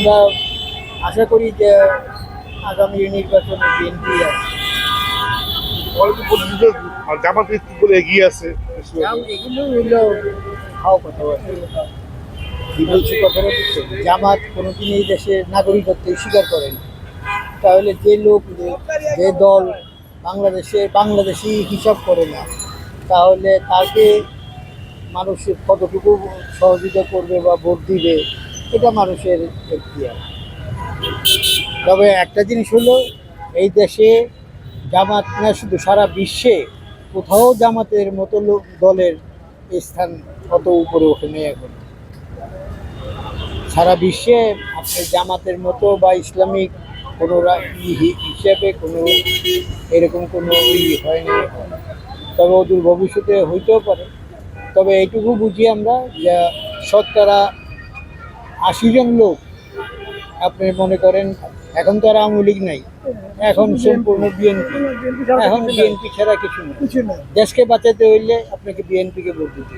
আমরা আশা করি যে আগামী নির্বাচনে বিএনপি জামাত করে এগিয়ে আছে এগুলো খাও বলে। জামাত কোনোদিন এই দেশের নাগরিকত্ব স্বীকার করে না। তাহলে যে লোক যে দল বাংলাদেশে বাংলাদেশি হিসাব করে না তাহলে তাকে মানুষ কতটুকু সহযোগিতা করবে বা ভোট দিবে এটা মানুষের এখতিয়ার। তবে একটা জিনিস হলো, এই দেশে জামাত, না, শুধু সারা বিশ্বে কোথাও জামাতের মতো লোক, দলের স্থান অত উপরে ওঠেনি এখন। সারা বিশ্বে আপনি জামাতের মতো বা ইসলামিক কোনো হিসেবে কোনো এরকম কোনো ই হয়নি। তবে অদূর ভবিষ্যতে হইতেও পারে। তবে এইটুকু বুঝি আমরা যে শতকরা আশি জন লোক আপনি মনে করেন এখন তো আর আওয়ামী লীগ নাই। এখন সম্পূর্ণ বিএনপি এখন বিএনপি ছাড়া কিছু নেই। দেশকে বাঁচাতে হইলে আপনাকে বিএনপিকে ভোট দিতে